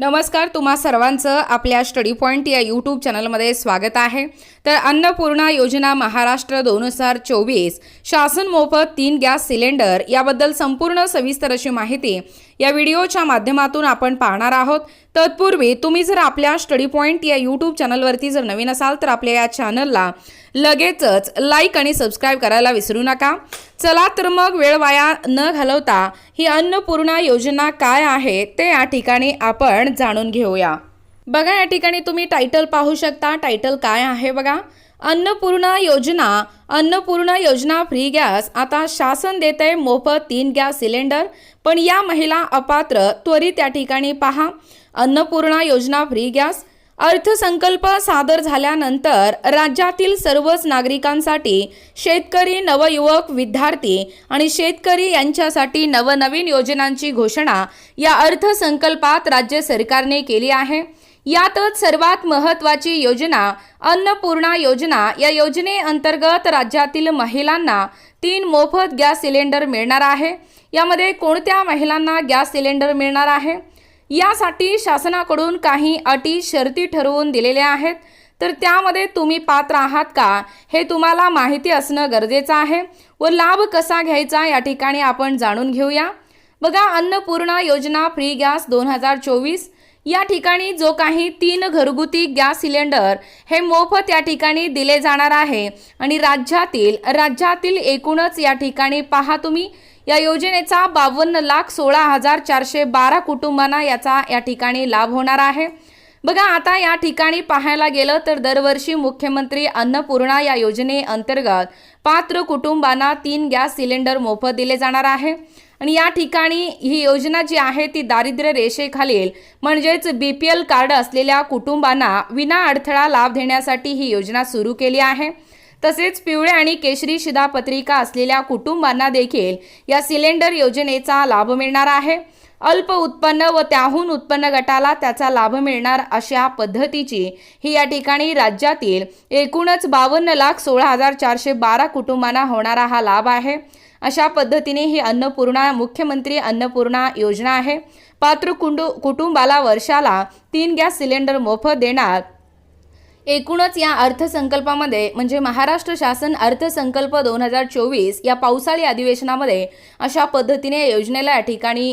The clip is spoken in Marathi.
नमस्कार तुम्हा सर्वांचं आपल्या स्टडी पॉईंट या यूट्यूब चॅनलमध्ये स्वागत आहे. तर अन्नपूर्णा योजना महाराष्ट्र दोन हजार चोवीस शासन मोफत तीन गॅस सिलेंडर याबद्दल संपूर्ण सविस्तर अशी माहिती या व्हिडिओच्या माध्यमातून आपण पाहणार आहोत. तत्पूर्वी तुम्ही जर आपल्या स्टडी पॉईंट या यूट्यूब चॅनलवरती जर नवीन असाल तर आपल्या या चॅनलला लगेचच लाईक आणि सबस्क्राईब करायला विसरू नका. चला तर मग वेळ वाया न घालवता ही अन्नपूर्णा योजना काय आहे ते या ठिकाणी आपण जाणून घेऊया. बघा या ठिकाणी तुम्ही टायटल पाहू शकता. टायटल काय आहे बघा? अन्नपूर्णा योजना. अन्नपूर्णा योजना फ्री गॅस आता शासन देत आहे मोफत तीन गॅस सिलेंडर पण या महिला अपात्र त्वरित या ठिकाणी पहा. अन्नपूर्णा योजना फ्री गॅस अर्थसंकल्प सादर झाल्यानंतर राज्यातील सर्वच नागरिकांसाठी शेतकरी नवयुवक विद्यार्थी आणि शेतकरी यांच्यासाठी नवनवीन योजनांची घोषणा या अर्थसंकल्पात राज्य सरकारने केली आहे. यातच सर्वात महत्त्वाची योजना अन्नपूर्णा योजना या योजनेअंतर्गत राज्यातील महिलांना तीन मोफत गॅस सिलेंडर मिळणार आहे. यामध्ये कोणत्या महिलांना गॅस सिलेंडर मिळणार आहे? यासाठी शासनाकडून काही अटी शर्ती ठरवून दिलेल्या आहेत. तर त्यामध्ये तुम्ही पात्र आहात का? हे तुम्हाला माहिती असणं गरजेचं आहे व लाभ कसा घ्यायचा या ठिकाणी आपण जाणून घेऊया. बघा अन्नपूर्णा योजना फ्री गॅस दोन हजार चोवीस. या ठिकाणी जो काही तीन घरगुती गॅस सिलेंडर हे मोफत या ठिकाणी दिले जाणार आहे आणि राज्यातील राज्यातील एकूणच या ठिकाणी पहा तुम्ही. या योजनेचा बावन्न लाख सोळा हजार चारशे बारा कुटुंबांना याचा या ठिकाणी लाभ होणार आहे. बघा आता या ठिकाणी पाहायला गेलं तर दरवर्षी मुख्यमंत्री अन्नपूर्णा या योजनेअंतर्गत पात्र कुटुंबांना तीन गॅस सिलेंडर मोफत दिले जाणार आहे. आणि या ठिकाणी ही योजना जी आहे ती दारिद्र्य रेषेखालील म्हणजेच बी पी एल कार्ड असलेल्या कुटुंबांना विना अडथळा लाभ देण्यासाठी ही योजना सुरू केली आहे. तसेच पिवळे आणि केशरी शिधापत्रिका असलेल्या कुटुंबांना देखील या सिलेंडर योजनेचा लाभ मिळणार आहे. अल्प उत्पन्न व त्याहून उत्पन्न गटाला त्याचा लाभ मिळणार अशा पद्धतीची ही या ठिकाणी राज्यातील एकूणच बावन्न लाख सोळा हजार चारशे बारा कुटुंबांना होणारा हा लाभ आहे. अशा पद्धतीने ही अन्नपूर्णा मुख्यमंत्री अन्नपूर्णा योजना आहे. पात्र कुंडू कुटुंबाला वर्षाला तीन गॅस सिलेंडर मोफत देणार एकूणच या अर्थसंकल्पामध्ये म्हणजे महाराष्ट्र शासन अर्थसंकल्प दोन हजार चोवीस या पावसाळी अधिवेशनामध्ये अशा पद्धतीने योजनेला या ठिकाणी